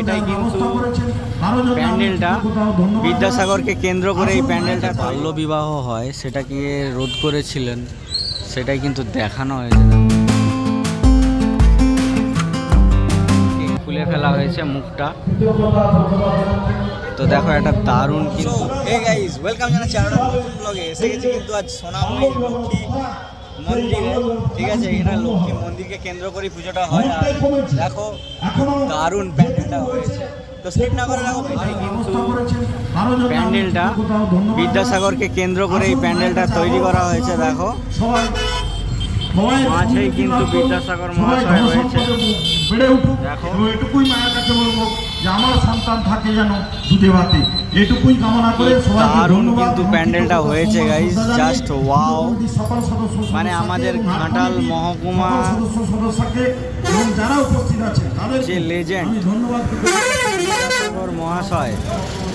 এটাই কিন্তু প্যান্ডেলটা বিদ্যাসাগরকে কেন্দ্র করে এই প্যান্ডেলটা বাল্য বিবাহ হয় সেটাকে রোধ করেছিলেন? সেটাই কিন্তু দেখানো হয়েছে। খুলে ফেলা হয়েছে মুখটা। তো দেখো একটা দারুণ কিন্তু হে গাইস ওয়েলকাম জানাচ্ছি আরও নতুন ব্লগে এসে গেছি কিন্তু আজ লক্ষ্মী মন্দিরে ঠিক আছে? এখানে লক্ষ্মী মন্দিরকে কেন্দ্র করে পুজোটা হয়। আর দেখো দারুণ প্যান্ডেলটা হয়েছে। তো স্কিপ না করে কিন্তু প্যান্ডেলটা বিদ্যাসাগরকে কেন্দ্র করে এই প্যান্ডেলটা তৈরি করা হয়েছে দেখো। মাঝেই কিন্তু বিদ্যাসাগর মহাশয় রয়েছে। দেখো। এটুকুই মায়ের কাছে বলব যে আমার সন্তান থাকে যেন দুধে ভাতে এটুকুই কামনা করে সবাইকে দারুণ ধন্যবাদ। কিন্তু প্যান্ডেলটা হয়েছে wow। সকল সদস্য মানে আমাদের ঘাটাল মহকুমা সকল সদস্য সদস্যকে এবং যারা উপস্থিত আছে তাদের যে ধন্যবাদ বিদ্যাসাগর মহাশয়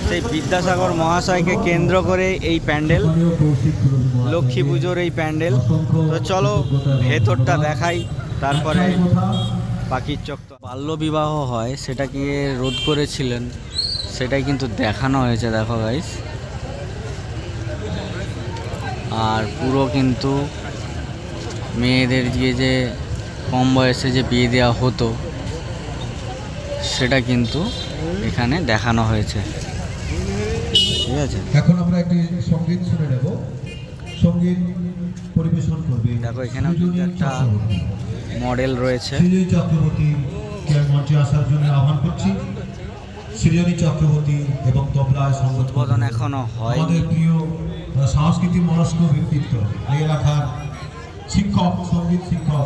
সেই বিদ্যাসাগর মহাশয়কে কেন্দ্র করে এই প্যান্ডেল লক্ষ্মী পুজোর এই প্যান্ডেল। তো চলো ভেতরটা দেখাই তারপরে পাখির চক তো। বাল্য বিবাহ হয় সেটাকে রোধ করেছিলেন? সেটাই কিন্তু দেখানো হয়েছে দেখো গাইস আর পুরো কিন্তু মেয়েদের দিয়ে যে কম বয়সে যে বিয়ে দেওয়া হতো সেটা কিন্তু এখানে দেখানো হয়েছে। ঠিক আছে? এখন আমরা একটি সংগীত শুনে নেব। সংগীত পরিবেশন করবে। দেখো কিন্তু একটা মডেল রয়েছে। সৃজনী চক্রবর্তীকে আমি মঞ্চে আসার জন্য আহ্বান করছি। সৃজনী চক্রবর্তী এবং তবলায় সঙ্গত উদ্বোধন এখনও হয়নি। আমাদের প্রিয় সাংস্কৃতিক মনস্ক ব্যক্তিত্ব এই এলাকার শিক্ষক সংগীত শিক্ষক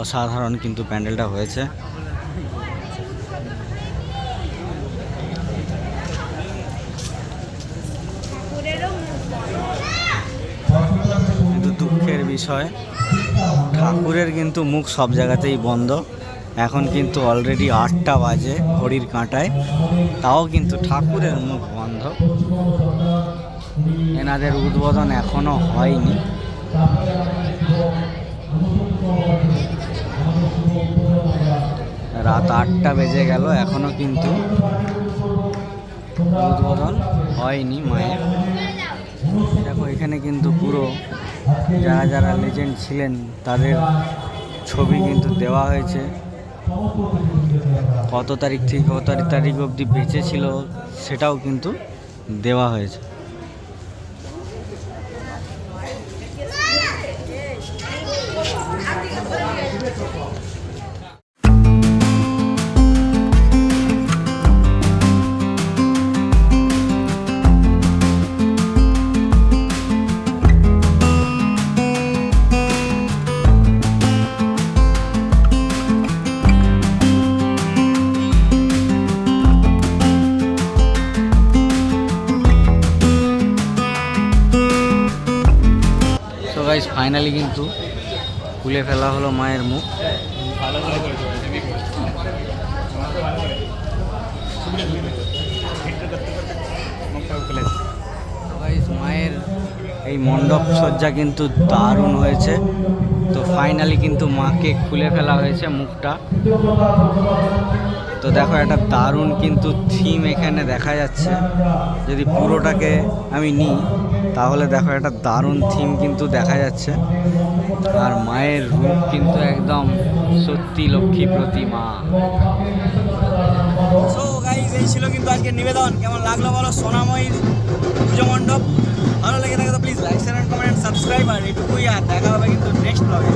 অসাধারণ কিন্তু প্যান্ডেলটা হয়েছে। কিন্তু দুঃখের বিষয়, ঠাকুরের কিন্তু মুখ সব জায়গাতেই বন্ধ। এখন কিন্তু অলরেডি আটটা বাজে ঘড়ির কাঁটায়, তাও কিন্তু ঠাকুরের মুখ বন্ধ। এনাদের উদ্বোধন এখনও হয়নি। রাত আটটা বেজে গেল, এখনও কিন্তু উদ্বোধন হয়নি মায়ের। দেখো, এখানে কিন্তু পুরো যারা যারা লেজেন্ড ছিলেন, তাদের ছবি কিন্তু দেওয়া হয়েছে। কত তারিখ থেকে কত তারিখ অবধি বেঁচে ছিল, সেটাও কিন্তু দেওয়া হয়েছে। গাইজ ফাইনালি কিন্তু খুলে ফেলা হলো মায়ের মুখ। মায়ের এই মণ্ডপ সজ্জা কিন্তু দারুণ হয়েছে। তো ফাইনালি কিন্তু মাকে খুলে ফেলা হয়েছে মুখটা। তো দেখো, একটা দারুণ কিন্তু থিম এখানে দেখা যাচ্ছে। যদি পুরোটাকে আমি নিই, তাহলে দেখো, একটা দারুণ থিম কিন্তু দেখা যাচ্ছে। আর মায়ের রূপ কিন্তু একদম সত্যি লক্ষ্মী প্রতিমা। এই ছিল কিন্তু আজকের নিবেদন। কেমন লাগল বলো? সোনাময়ীর পুজো মণ্ডপ। ভালো লেগে থাকে তো please like share comment subscribe আর এটুকুই, আর দেখা হবে কিন্তু নেক্সট ব্লগে